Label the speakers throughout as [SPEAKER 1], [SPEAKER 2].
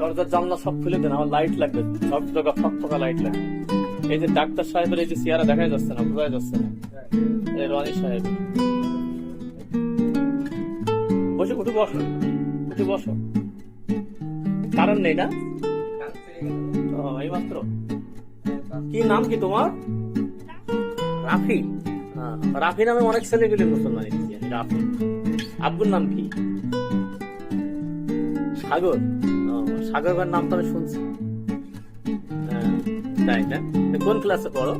[SPEAKER 1] দরজার জানলা সব খুলে দেন আমার লাইট লাগবে। সব জায়গা ফকফকা লাইট লাগবে। এই যে ডাক্তার সাহেবের এই যে চেয়ারা দেখা যাচ্ছে না বোঝা যাচ্ছে না। এই সাহেব। বসে উঠে বসো উঠে বসো। কারণ নেই না? এই মাত্র? কি নাম কি তোমার? রাফি। হ্যাঁ, রাফি নামে অনেক ছেলে ছেলেগুলি মুসলমান। রাফি। আব্বুর নাম কি? সাগর? ও, সাগর ভাইয়ের নাম তো আমি শুনছি। হ্যাঁ, তাই না? কোন ক্লাসে পড়ো?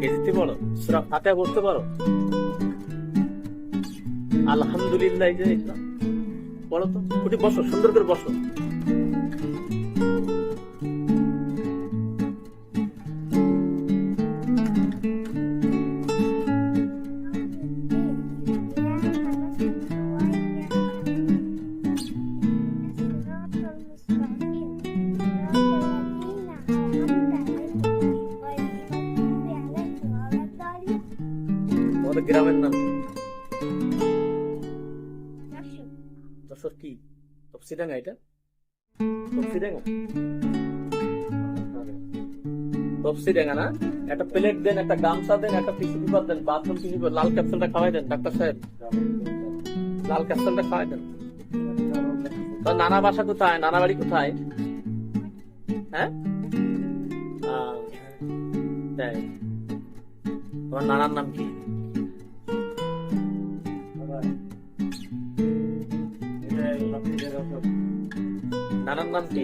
[SPEAKER 1] কেজিতে পড়ো? সুরা ফাতে পড়তে পারো? আলহামদুলিল্লাহ পড়ো তো। উঠে বসো সুন্দর করে বসো। গ্রামের নাম কি? যশোর কি? তপসিডাঙ্গা এটা? তপসিডাঙ্গা তপসিডাঙ্গা না? একটা প্লেট দেন একটা গামছা দেন একটা টিস্যু পেপার দেন বাথরুম টিস্যু পেপার লাল ক্যাপসুলটা খাওয়াই দেন ডাক্তার সাহেব। লাল ক্যাপসুলটা খাওয়াই দেন। তো নানা বাসা কোথায়? নানা বাড়ি কোথায়? হ্যাঁ? তাই তোমার নানার নাম কি? নানার নাম কি?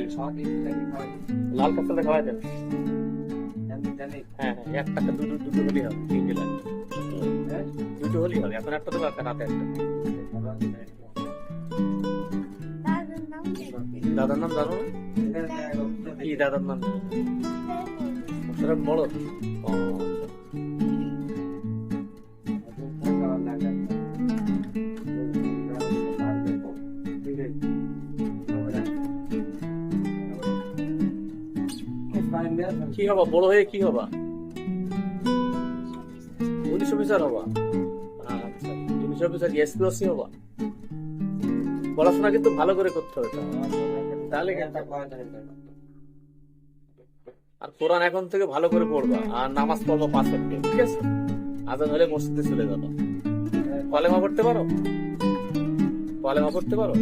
[SPEAKER 1] লাল কাঁচাটা খাওয়াই দেন। হ্যাঁ হ্যাঁ এক দুটো দুটো হলেই হবে দুটো হবে এখন একটা দেবো একটা রাতে একটা। দাদার নাম জানো? কি দাদার নাম? বড়। ও, কি হবা? বড় হয়ে কি হবা? পুলিশ অফিসার হবা? আচ্ছা পুলিশ অফিসার হবা? পড়াশোনা কিন্তু ভালো করে করতে হবে তাহলে আর কোরআন এখন থেকে ভালো করে পড়বা আর নামাজ পড়বা পাঁচ ওয়াক্ত, ঠিক আছে? আজান হলে মসজিদে চলে যাবা। কলেমা পড়তে পারো? কলেমা পড়তে পারো?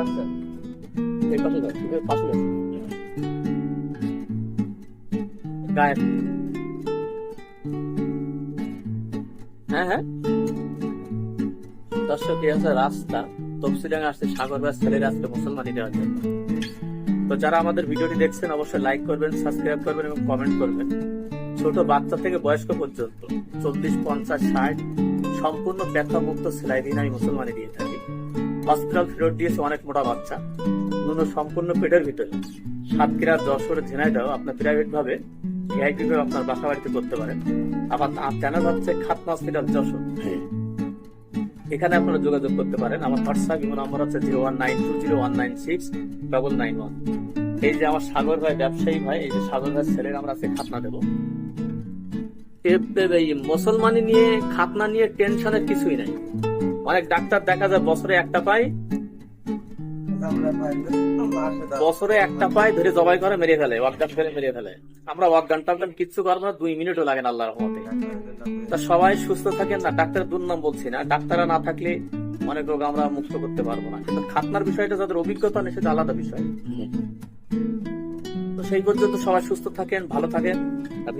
[SPEAKER 1] আচ্ছা। হ্যাঁ হ্যাঁ। এই হচ্ছে রাস্তা। সাগর বাস ছেলের মুসলমানি দেওয়ার জন্য। তো যারা আমাদের ভিডিওটি দেখছেন, অবশ্যই লাইক করবেন সাবস্ক্রাইব করবেন এবং কমেন্ট করবেন। ছোট বাচ্চা থেকে বয়স্ক পর্যন্ত চল্লিশ, পঞ্চাশ, ষাট, সম্পূর্ণ ব্যথা মুক্ত সেলাই দিন আমি মুসলমানি দিয়ে থাকি। হসপিটাল ফেরত দিয়েছে অনেক মোটা বাচ্চা। নুন সম্পূর্ণ পেটের ভিতরে। সাতক্ষীরা যশোর ঝিনাইদাও আপনার প্রাইভেট ভাবে আপনার বাসা বাড়িতে করতে পারেন। আবার চ্যানেল হচ্ছে খাতনা হসপিটাল যশোর। এখানে আপনারা যোগাযোগ করতে পারেন। আমার হোয়াটসঅ্যাপ ইমো নাম্বার হচ্ছে zero one nine two zero one nine six double nine one এই যে আমার সাগর ভাই ব্যবসায়ী ভাই এই যে সাগর ভাই ছেলের আমরা আজকে খাতনা দেবো। এই মুসলমানি নিয়ে খাতনা নিয়ে টেনশনের কিছুই নাই। অনেক ডাক্তার দেখা যায়, বছরে একটা পায় বছরে একটা পায় ধরে জবাই করে, মেরে ফেলে অজ্ঞান ফেলে মেরে ফেলে। আমরা অজ্ঞান টজ্ঞান কিচ্ছু করব না, দুই মিনিটও লাগে না আল্লাহর রহমতে। তা সবাই সুস্থ থাকেন না, ডাক্তারের দুর্নাম বলছি না। ডাক্তাররা না থাকলে অনেক রোগ আমরা মুক্ত করতে পারব না। কিন্তু খাতনার বিষয়টা যাদের অভিজ্ঞতা নেই, সেটা আলাদা বিষয়। তো সেই পর্যন্ত সবাই সুস্থ থাকেন, ভালো থাকেন।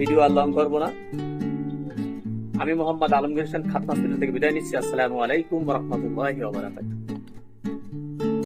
[SPEAKER 1] ভিডিও আর লং করব না। আমি মোহাম্মদ আলমগীর হোসেন হসপিটাল থেকে বিদায় নিচ্ছি। আসসালামু আলাইকুম রহমতুল্লাহ